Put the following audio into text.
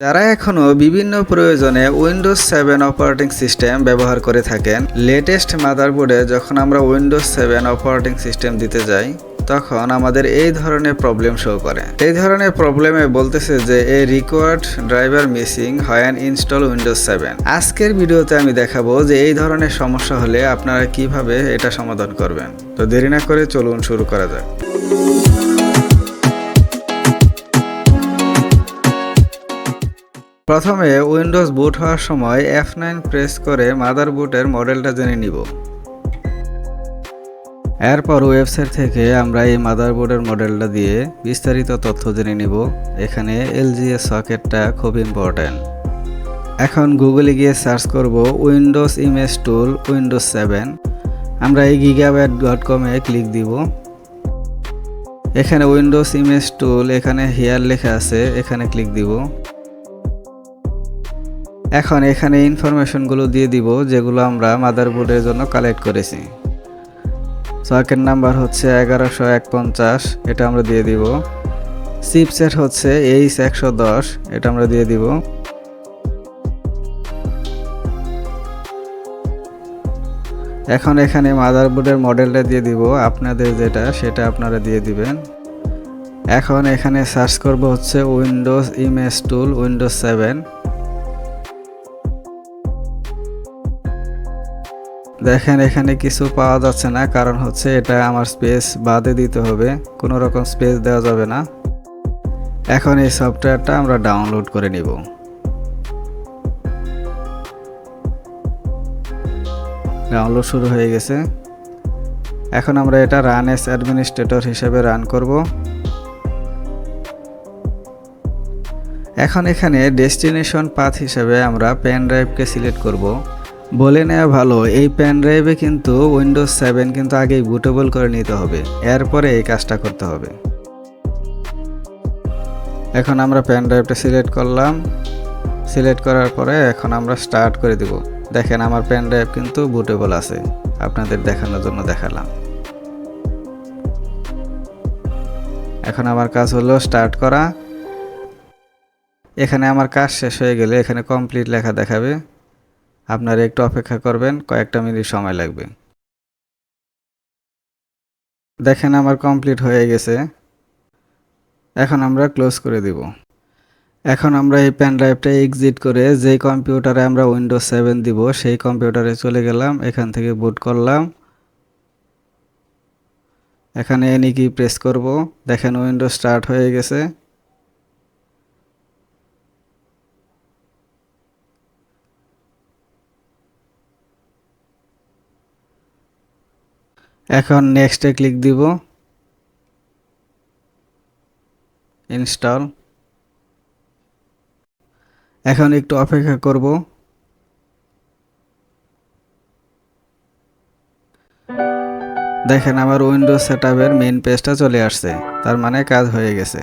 যারা এখনও বিভিন্ন প্রয়োজনে উইন্ডোজ সেভেন অপারেটিং সিস্টেম ব্যবহার করে থাকেন লেটেস্ট মাদারবোর্ডে যখন আমরা উইন্ডোজ সেভেন অপারেটিং সিস্টেম দিতে যাই, তখন আমাদের এই ধরনের প্রবলেম শো করে। এই ধরনের প্রবলেমে বলতেছে যে এ রিকোয়ার্ড ড্রাইভার মিসিং হয়ান ইনস্টল উইন্ডোজ সেভেন আজকের ভিডিওতে আমি দেখাবো যে এই ধরনের সমস্যা হলে আপনারা কীভাবে এটা সমাধান করবেন। তো দেরি না করে চলুন শুরু করা যাক। প্রথমে উইন্ডোজ বুট হওয়ার সময় এফ নাইন প্রেস করে মাদারবোর্ডের মডেলটা জেনে নিব। এরপর ওয়েবসাইট থেকে আমরা এই মাদারবোর্ডের মডেলটা দিয়ে বিস্তারিত তথ্য জেনে নিব। এখানে এলজিএস সকেটটা খুব ইম্পর্ট্যান্ট এখন গুগলে গিয়ে সার্চ করব Windows image tool, Windows seven. আমরা এই গিগাব্যাট ডট কমে ক্লিক দিব। এখানে উইন্ডোজ ইমেজ টুল, এখানে হিয়ার লেখা আছে, এখানে ক্লিক দিব। এখন এখানে ইনফরমেশনগুলো দিয়ে দিব, যেগুলো আমরা মাদারবোর্ডের জন্য কালেক্ট করেছি। সকেট নাম্বার হচ্ছে এগারোশো এক পঞ্চাশ এটা আমরা দিয়ে দিব। চিপসেট হচ্ছে এইচ একশো দশ এটা আমরা দিয়ে দিব। এখন এখানে মাদারবোর্ডের মডেলটা দিয়ে দিব, আপনাদের যেটা, সেটা আপনারা দিয়ে দিবেন। এখন এখানে সার্চ করব হচ্ছে Windows image tool Windows seven দেখেন, এখানে কিছু পাওয়া যাচ্ছে না। কারণ হচ্ছে এটা আমার স্পেস বাদে দিতে হবে। কোনো রকম স্পেস দেওয়া যাবে না। এখন এই সফটওয়্যারটা আমরা ডাউনলোড করে নিব। ডাউনলোড শুরু হয়ে গেছে। এখন আমরা এটা রান এস অ্যাডমিনিস্ট্রেটর হিসেবে রান করব। এখন এখানে ডেস্টিনেশন পাথ হিসেবে আমরা পেন ড্রাইভকে সিলেক্ট করব। বলে নেওয়া ভালো, এই পেন ড্রাইভে কিন্তু উইন্ডোজ সেভেন কিন্তু আগেই বুটেবল করে নিতে হবে। এরপরে এই কাজটা করতে হবে। এখন আমরা পেন ড্রাইভটা সিলেক্ট করলাম। সিলেক্ট করার পরে এখন আমরা স্টার্ট করে দিব। দেখেন আমার পেন ড্রাইভ কিন্তু বুটেবল আছে। আপনাদের দেখানোর জন্য দেখালাম। এখন আমার কাজ হলো স্টার্ট করা। এখানে আমার কাজ শেষ হয়ে গেলে এখানে কমপ্লিট লেখা দেখাবে। আপনারা একটু অপেক্ষা করবেন, কয়েকটা মিনিট সময় লাগবে। দেখেন আমার কমপ্লিট হয়ে গেছে। এখন আমরা ক্লোজ করে দিব। এখন আমরা এই পেন ড্রাইভটা এক্সিট করে যেই কম্পিউটারে আমরা উইন্ডোজ সেভেন দিব, সেই কম্পিউটারে চলে গেলাম, এখান থেকে বুট করলাম। এখানে এনি কি প্রেস করব। দেখেন উইন্ডোজ স্টার্ট হয়ে গেছে। এখন নেক্সটে ক্লিক দিব। ইনস্টল এখন একটু অপেক্ষা করব। দেখেন আমার উইন্ডোজ সেটআপের মেইন পেজটা চলে আসছে, তার মানে কাজ হয়ে গেছে।